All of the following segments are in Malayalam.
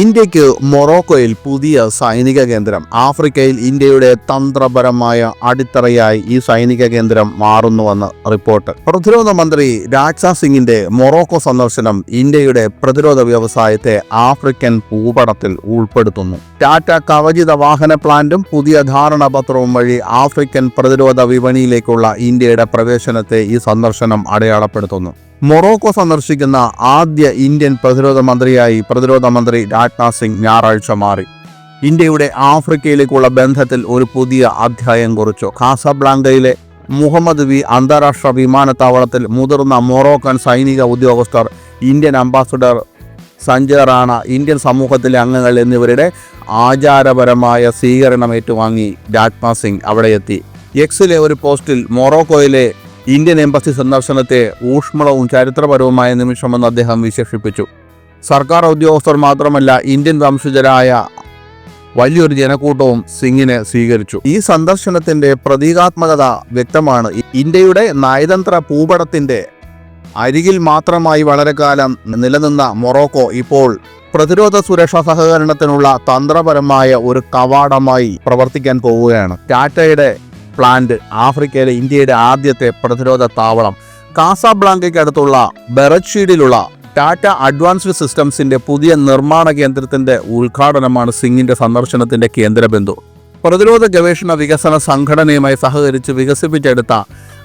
ഇന്ത്യയ്ക്ക് മൊറോക്കോയിൽ പുതിയ സൈനിക കേന്ദ്രം ആഫ്രിക്കയിൽ ഇന്ത്യയുടെ തന്ത്രപരമായ അടിത്തറയായി ഈ സൈനിക കേന്ദ്രം മാറുന്നുവെന്ന് റിപ്പോർട്ട്. പ്രതിരോധ മന്ത്രി രാജ്നാഥ് സിംഗിന്റെ മൊറോക്കോ സന്ദർശനം ഇന്ത്യയുടെ പ്രതിരോധ വ്യവസായത്തെ ആഫ്രിക്കൻ ഭൂപടത്തിൽ ഉൾപ്പെടുത്തുന്നു. ടാറ്റ കവചിത വാഹന പ്ലാന്റും പുതിയ ധാരണാപത്രവും വഴി ആഫ്രിക്കൻ പ്രതിരോധ വിപണിയിലേക്കുള്ള ഇന്ത്യയുടെ പ്രവേശനത്തെ ഈ സന്ദർശനം അടയാളപ്പെടുത്തുന്നു. മൊറോക്കോ സന്ദർശിക്കുന്ന ആദ്യ ഇന്ത്യൻ പ്രതിരോധ മന്ത്രിയായി പ്രതിരോധ മന്ത്രി രാജ്നാഥ് സിംഗ് ഞായറാഴ്ച മാറി. ഇന്ത്യയുടെ ആഫ്രിക്കയിലേക്കുള്ള ബന്ധത്തിൽ ഒരു പുതിയ അധ്യായം കുറിച്ചു. കാസബ്ലാങ്കയിലെ മുഹമ്മദ് വി അന്താരാഷ്ട്ര വിമാനത്താവളത്തിൽ മുതിർന്ന മൊറോക്കൻ സൈനിക ഉദ്യോഗസ്ഥർ Indian ambassador Sanjay Rana Indian സമൂഹത്തിലെ അംഗങ്ങൾ എന്നിവരുടെ ആചാരപരമായ സ്വീകരണം ഏറ്റുവാങ്ങി രാജ്നാഥ് സിംഗ് അവിടെ എത്തി എക്സിലെ ഒരു പോസ്റ്റിൽ മൊറോക്കോയിലെ ഇന്ത്യൻ എംബസി സന്ദർശനത്തെ ഊഷ്മളവും ചരിത്രപരവുമായ നിമിഷമെന്ന് അദ്ദേഹം വിശേഷിപ്പിച്ചു. സർക്കാർ ഉദ്യോഗസ്ഥർ മാത്രമല്ല ഇന്ത്യൻ വംശജരായ വലിയൊരു ജനക്കൂട്ടവും സിംഗിനെ സ്വീകരിച്ചു. ഈ സന്ദർശനത്തിന്റെ പ്രതീകാത്മകത വ്യക്തമാണ്. ഇന്ത്യയുടെ നയതന്ത്ര ഭൂപടത്തിന്റെ അരികിൽ മാത്രമായി വളരെ കാലം നിലനിന്ന മൊറോക്കോ ഇപ്പോൾ പ്രതിരോധ സുരക്ഷാ സഹകരണത്തിനുള്ള തന്ത്രപരമായ ഒരു കവാടമായി പ്രവർത്തിക്കാൻ പോവുകയാണ്. ടാറ്റയുടെ പ്ലാന്റ് ആഫ്രിക്കയിലെ ഇന്ത്യയുടെ ആദ്യത്തെ പ്രതിരോധ താവളം കാസാബ്ലാങ്കയ്ക്കടുത്തുള്ള ബെറച്ചീഡിലുള്ള ടാറ്റ അഡ്വാൻസ്ഡ് സിസ്റ്റംസിന്റെ പുതിയ നിർമ്മാണ കേന്ദ്രത്തിന്റെ ഉദ്ഘാടനമാണ് സിംഗിന്റെ സന്ദർശനത്തിന്റെ കേന്ദ്രബിന്ദു. പ്രതിരോധ ഗവേഷണ വികസന സംഘടനയുമായി സഹകരിച്ച് വികസിപ്പിച്ചെടുത്ത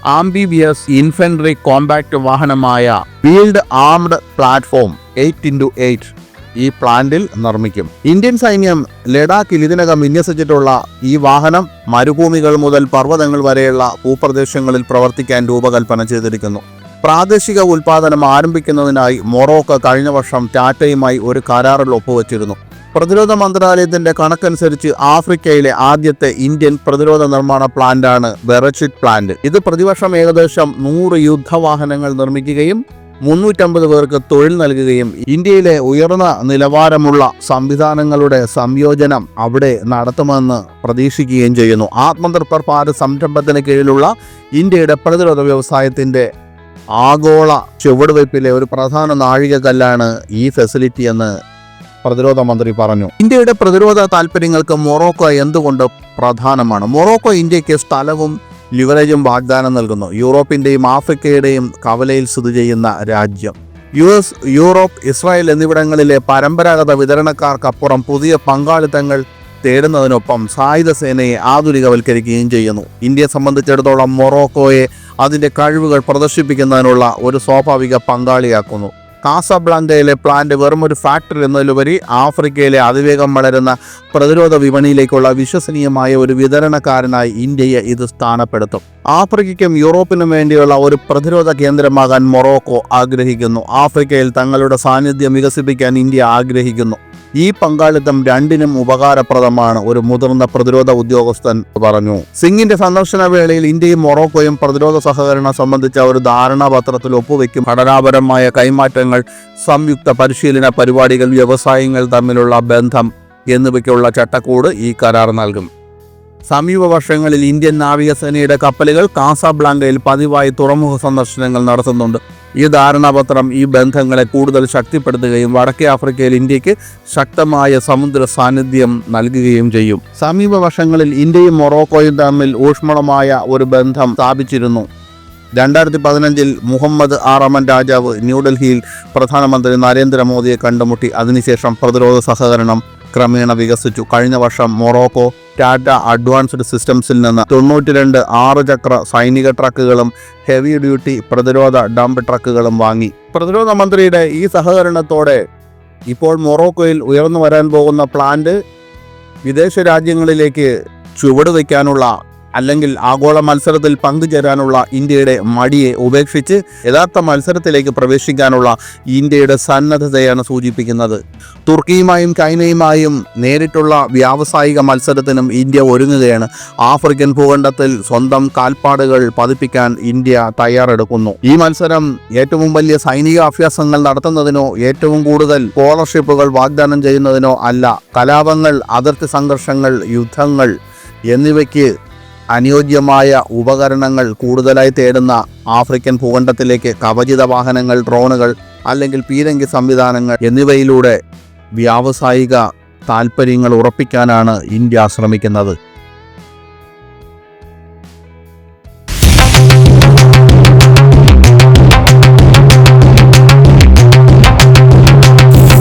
amphibious infantry compact വാഹനമായ wheeled armoured platform eight into eight. ഈ പ്ലാന്റിൽ നിർമ്മിക്കും. ഇന്ത്യൻ സൈന്യം ലഡാക്കിൽ ഇതിനകം വിന്യസിച്ചിട്ടുള്ള ഈ വാഹനം മരുഭൂമികൾ മുതൽ പർവതങ്ങൾ വരെയുള്ള ഭൂപ്രദേശങ്ങളിൽ പ്രവർത്തിക്കാൻ രൂപകൽപ്പന ചെയ്തിരിക്കുന്നു. പ്രാദേശിക ഉൽപാദനം ആരംഭിക്കുന്നതിനായി മൊറോക്കോ കഴിഞ്ഞ വർഷം ടാറ്റയുമായി ഒരു കരാറിൽ ഒപ്പുവച്ചിരുന്നു. പ്രതിരോധ മന്ത്രാലയത്തിന്റെ കണക്കനുസരിച്ച് ആഫ്രിക്കയിലെ ആദ്യത്തെ ഇന്ത്യൻ പ്രതിരോധ നിർമ്മാണ പ്ലാന്റാണ് ബെറച്ചിറ്റ് പ്ലാന്റ്. ഇത് പ്രതിവർഷം ഏകദേശം നൂറ് യുദ്ധവാഹനങ്ങൾ നിർമ്മിക്കുകയും മുന്നൂറ്റമ്പത് പേർക്ക് തൊഴിൽ നൽകുകയും ഇന്ത്യയിലെ ഉയർന്ന നിലവാരമുള്ള സംവിധാനങ്ങളുടെ സംയോജനം അവിടെ നടത്തുമെന്ന് പ്രതീക്ഷിക്കുകയും ചെയ്യുന്നു. ആത്മനിർഭർ ഭാരത് സംരംഭത്തിന് കീഴിലുള്ള ഇന്ത്യയുടെ പ്രതിരോധ വ്യവസായത്തിന്റെ ആഗോള ചുവടുവയ്പ്പിലെ ഒരു പ്രധാന നാഴികക്കല്ലാണ് ഈ ഫെസിലിറ്റി എന്ന് പ്രതിരോധ മന്ത്രി പറഞ്ഞു. ഇന്ത്യയുടെ പ്രതിരോധ താൽപ്പര്യങ്ങൾക്ക് മൊറോക്കോ എന്തുകൊണ്ട് പ്രധാനമാണ്? മൊറോക്കോ ഇന്ത്യയ്ക്ക് സ്ഥലവും ലിവറേജും വാഗ്ദാനം നൽകുന്നു. യൂറോപ്പിന്റെയും ആഫ്രിക്കയുടെയും കവലയിൽ സ്ഥിതി ചെയ്യുന്ന രാജ്യം. യു എസ് യൂറോപ്പ് ഇസ്രായേൽ എന്നിവിടങ്ങളിലെ പരമ്പരാഗത വിതരണക്കാർക്കപ്പുറം പുതിയ പങ്കാളിത്തങ്ങൾ തേടുന്നതിനൊപ്പം സായുധ സേനയെ ആധുനികവൽക്കരിക്കുകയും ചെയ്യുന്നു. ഇന്ത്യയെ സംബന്ധിച്ചിടത്തോളം മൊറോക്കോയെ അതിന്റെ കഴിവുകൾ പ്രദർശിപ്പിക്കുന്നതിനുള്ള ഒരു സ്വാഭാവിക പങ്കാളിയാക്കുന്നു. കാസബ്ലാങ്കയിലെ പ്ലാന്റ് വെറും ഒരു ഫാക്ടറി എന്നതിലുപരി ആഫ്രിക്കയിലെ അതിവേഗം വളരുന്ന പ്രതിരോധ വിപണിയിലേക്കുള്ള വിശ്വസനീയമായ ഒരു വിതരണക്കാരനായി ഇന്ത്യയെ ഇത് സ്ഥാനപ്പെടുത്തും. ആഫ്രിക്കയ്ക്കും യൂറോപ്പിനും വേണ്ടിയുള്ള ഒരു പ്രതിരോധ കേന്ദ്രമാകാൻ മൊറോക്കോ ആഗ്രഹിക്കുന്നു. ആഫ്രിക്കയിൽ തങ്ങളുടെ സാന്നിധ്യം വികസിപ്പിക്കാൻ ഇന്ത്യ ആഗ്രഹിക്കുന്നു. ഈ പങ്കാളിത്തം രണ്ടിനും ഉപകാരപ്രദമാണ് ഒരു മുതിർന്ന പ്രതിരോധ ഉദ്യോഗസ്ഥൻ പറഞ്ഞു. സിംഗിന്റെ സന്ദർശന വേളയിൽ ഇന്ത്യയും മൊറോക്കോയും പ്രതിരോധ സഹകരണം സംബന്ധിച്ച ഒരു ധാരണാപത്രത്തിൽ ഒപ്പുവെക്കും. ഘടനാപരമായ കൈമാറ്റങ്ങൾ സംയുക്ത പരിശീലന പരിപാടികൾ വ്യവസായങ്ങൾ തമ്മിലുള്ള ബന്ധം എന്നിവയ്ക്കുള്ള ചട്ടക്കൂട് ഈ കരാർ നൽകും. സമീപ വർഷങ്ങളിൽ ഇന്ത്യൻ നാവികസേനയുടെ കപ്പലുകൾ കാസാബ്ലാങ്കയിൽ പതിവായി തുറമുഖ സന്ദർശനങ്ങൾ നടത്തുന്നുണ്ട്. ഈ ധാരണാപത്രം ഈ ബന്ധങ്ങളെ കൂടുതൽ ശക്തിപ്പെടുത്തുകയും വടക്കേ ആഫ്രിക്കയിൽ ഇന്ത്യയ്ക്ക് ശക്തമായ സമുദ്ര സാന്നിധ്യം നൽകുകയും ചെയ്യും. സമീപ വർഷങ്ങളിൽ ഇന്ത്യയും മൊറോക്കോയും തമ്മിൽ ഊഷ്മളമായ ഒരു ബന്ധം സ്ഥാപിച്ചിരുന്നു. രണ്ടായിരത്തി പതിനഞ്ചിൽ മുഹമ്മദ് ആറാമൻ രാജാവ് ന്യൂഡൽഹിയിൽ പ്രധാനമന്ത്രി നരേന്ദ്രമോദിയെ കണ്ടുമുട്ടി. അതിനുശേഷം പ്രതിരോധ സഹകരണം ക്രമേണ വികസിച്ചു. കഴിഞ്ഞ വർഷം മൊറോക്കോ ടാറ്റ അഡ്വാൻസ്ഡ് സിസ്റ്റംസിൽ നിന്ന് തൊണ്ണൂറ്റിരണ്ട് ആറ് ചക്ര സൈനിക ട്രക്കുകളും ഹെവി ഡ്യൂട്ടി പ്രതിരോധ ഡംപ് ട്രക്കുകളും വാങ്ങി. പ്രതിരോധ മന്ത്രിയുടെ ഈ സഹകരണത്തോടെ ഇപ്പോൾ മൊറോക്കോയിൽ ഉയർന്നു വരാൻ പോകുന്ന പ്ലാന്റ് വിദേശ രാജ്യങ്ങളിലേക്ക് ചുവടുവെക്കാനുള്ള അല്ലെങ്കിൽ ആഗോള മത്സരത്തിൽ പങ്കുചേരാനുള്ള ഇന്ത്യയുടെ മടിയെ ഉപേക്ഷിച്ച് യഥാർത്ഥ മത്സരത്തിലേക്ക് പ്രവേശിക്കാനുള്ള ഇന്ത്യയുടെ സന്നദ്ധതയാണ് സൂചിപ്പിക്കുന്നത്. തുർക്കിയുമായും ചൈനയുമായും നേരിട്ടുള്ള വ്യാവസായിക മത്സരത്തിനും ഇന്ത്യ ഒരുങ്ങുകയാണ്. ആഫ്രിക്കൻ ഭൂഖണ്ഡത്തിൽ സ്വന്തം കാൽപ്പാടുകൾ പതിപ്പിക്കാൻ ഇന്ത്യ തയ്യാറെടുക്കുന്നു. ഈ മത്സരം ഏറ്റവും വലിയ സൈനിക അഭ്യാസങ്ങൾ നടത്തുന്നതിനോ ഏറ്റവും കൂടുതൽ സ്കോളർഷിപ്പുകൾ വാഗ്ദാനം ചെയ്യുന്നതിനോ അല്ല. കലാപങ്ങൾ അതിർത്തി സംഘർഷങ്ങൾ യുദ്ധങ്ങൾ എന്നിവയ്ക്ക് അനുയോജ്യമായ ഉപകരണങ്ങൾ കൂടുതലായി തേടുന്ന ആഫ്രിക്കൻ ഭൂഖണ്ഡത്തിലേക്ക് കവചിത വാഹനങ്ങൾ ഡ്രോണുകൾ അല്ലെങ്കിൽ പീരങ്കി സംവിധാനങ്ങൾ എന്നിവയിലൂടെ വ്യാവസായിക താൽപ്പര്യങ്ങൾ ഉറപ്പിക്കാനാണ് ഇന്ത്യ ശ്രമിക്കുന്നത്.